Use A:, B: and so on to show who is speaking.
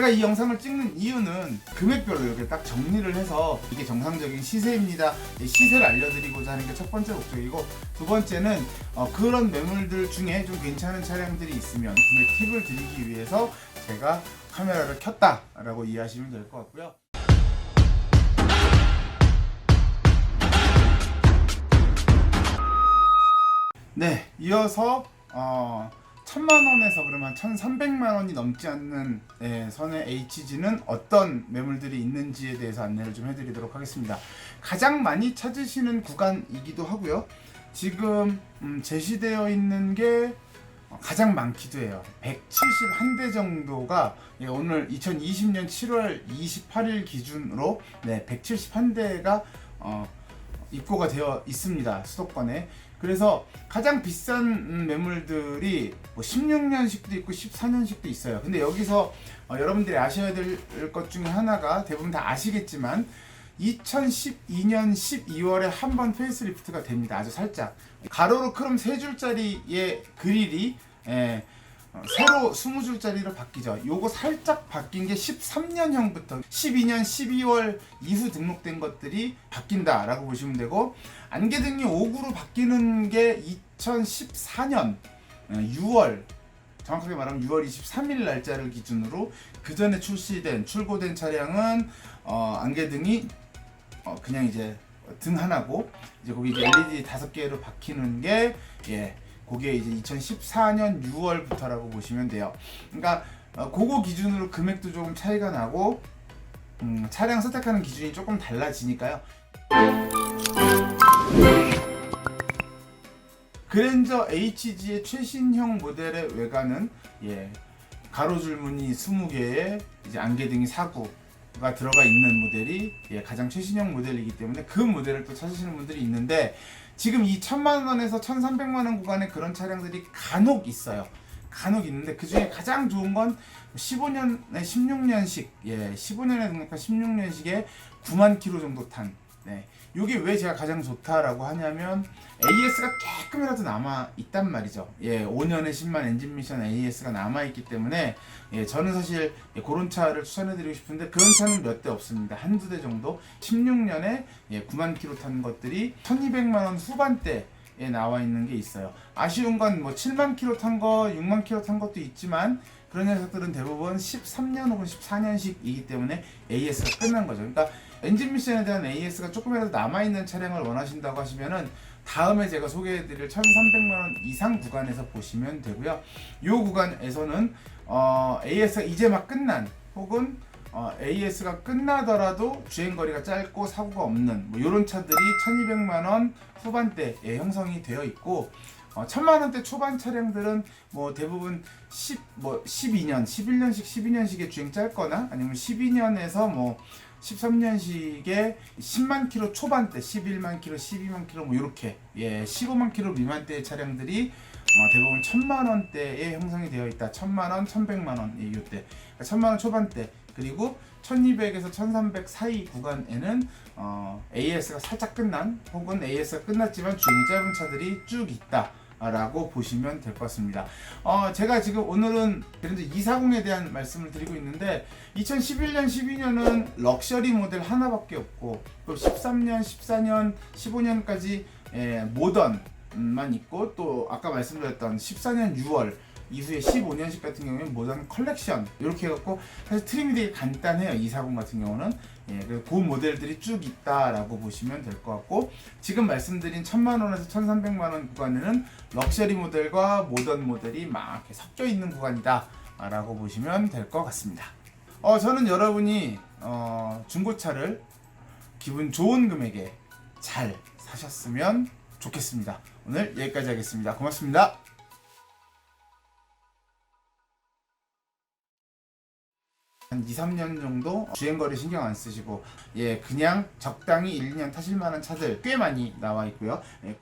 A: 제가 이 영상을 찍는 이유는 금액별로 이렇게 딱 정리를 해서 이게 정상적인 시세입니다. 이 시세를 알려드리고자 하는 게 첫 번째 목적이고 두 번째는 어, 그런 매물들 중에 좀 괜찮은 차량들이 있으면 구매 팁을 드리기 위해서 제가 카메라를 켰다라고 이해하시면 될 것 같고요. 네, 이어서 어, 천만 원에서 그러면 천삼백만 원이 넘지 않는 예, 선의 HG는 어떤 매물들이 있는지에 대해서 안내를 좀 해드리도록 하겠습니다. 가장 많이 찾으시는 구간이기도 하고요. 지금 음, 제시되어 있는 게 어, 가장 많기도 해요. 171대 정도가 예, 오늘 2020년 7월 28일 기준으로 네, 171대가 어, 입고가 되어 있습니다. 수도권에. 그래서 가장 비싼 음, 매물들이 뭐 16년식도 있고 14년식도 있어요. 근데 여기서 어, 여러분들이 아셔야 될 것 중에 하나가 대부분 다 아시겠지만 2012년 12월에 한 번 페이스리프트가 됩니다. 아주 살짝 가로로 크롬 세 줄짜리의 그릴이 예, 어, 새로 20줄짜리로 바뀌죠. 요거 살짝 바뀐 게 13년형부터 12년 12월 이후 등록된 것들이 바뀐다라고 보시면 되고 안개등이 5구로 바뀌는 게 2014년 6월 정확하게 말하면 6월 23일 날짜를 기준으로 그 전에 출시된 출고된 차량은 어, 안개등이 어, 그냥 이제 등 하나고 이제 거기 이제 LED 다섯 개로 바뀌는 게 예. 그게 이제 2014년 6월부터라고 보시면 돼요. 그러니까 어, 그거 기준으로 금액도 조금 차이가 나고 음, 차량 선택하는 기준이 조금 달라지니까요. 그랜저 HG의 최신형 모델의 외관은 예, 가로줄무늬 20개에 이제 안개등이 4구가 들어가 있는 모델이 예, 가장 최신형 모델이기 때문에 그 모델을 또 찾으시는 분들이 있는데 지금 이 1000만 원에서 1300만 원 구간에 그런 차량들이 간혹 있어요. 간혹 있는데 그 중에 가장 좋은 건 15년에 16년식, 예, 15년에 등록한 16년식에 9만 킬로 정도 탄. 네. 요게 왜 제가 가장 좋다라고 하냐면 AS가 조금이라도 남아 있단 말이죠. 예, 5년에 10만 엔진 미션 AS가 남아 있기 때문에 예, 저는 사실 예, 그런 차를 추천해 드리고 싶은데 그런 차는 몇 대 없습니다. 한두 대 정도. 16년에 예, 9만 킬로 탄 것들이 1,200만 원 후반대. 에 나와 있는 게 있어요. 아쉬운 건 뭐 7만 킬로 탄 거, 6만 킬로 탄 것도 있지만 그런 녀석들은 대부분 13년 혹은 14년식이기 때문에 AS가 끝난 거죠. 그러니까 엔진 미션에 대한 AS가 조금이라도 남아있는 차량을 원하신다고 하시면은 다음에 제가 소개해드릴 1300만 원 이상 구간에서 보시면 되고요. 이 구간에서는 어, AS가 이제 막 끝난 혹은 어, AS가 끝나더라도 주행거리가 짧고 사고가 없는 뭐 이런 차들이 1200만 원 후반대에 형성이 되어 있고 어, 1000만 원대 초반 차량들은 뭐 대부분 10, 뭐 12년, 11년식, 12년식의 주행 짧거나 아니면 12년에서 뭐 13년식에 10만 킬로 초반대, 11만 킬로, 12만 킬로 뭐 이렇게 예, 15만 킬로 미만대의 차량들이 어, 대부분 1000만 원대에 형성이 되어 있다. 1000만 원, 1100만 원 예, 이때. 그러니까 1000만 원 초반대 그리고 1200에서 1300 사이 구간에는 어, AS가 살짝 끝난 혹은 AS가 끝났지만 주행이 짧은 차들이 쭉 있다. 라고 보시면 될 것 같습니다. 어, 제가 지금 오늘은 그런데 240에 대한 말씀을 드리고 있는데 2011년, 12년은 럭셔리 모델 하나밖에 없고 또 13년, 14년, 15년까지 예, 모던만 있고 또 아까 말씀드렸던 14년 6월 이후에 15년식 같은 경우에는 모던 컬렉션. 이렇게 해갖고 사실 트림이 되게 간단해요 240 같은 경우는. 예, 그그 모델들이 쭉 있다라고 보시면 될 것 같고 지금 말씀드린 1000만원에서 1300만원 구간에는 럭셔리 모델과 모던 모델이 막 섞여 있는 구간이다 라고 보시면 될 것 같습니다. 어, 저는 여러분이 어, 중고차를 기분 좋은 금액에 잘 사셨으면 좋겠습니다. 오늘 여기까지 하겠습니다. 고맙습니다 한 2, 3년 정도 주행거리 신경 안 쓰시고 예 그냥 적당히 1, 2년 타실 만한 차들 꽤 많이 나와 있고요. 예,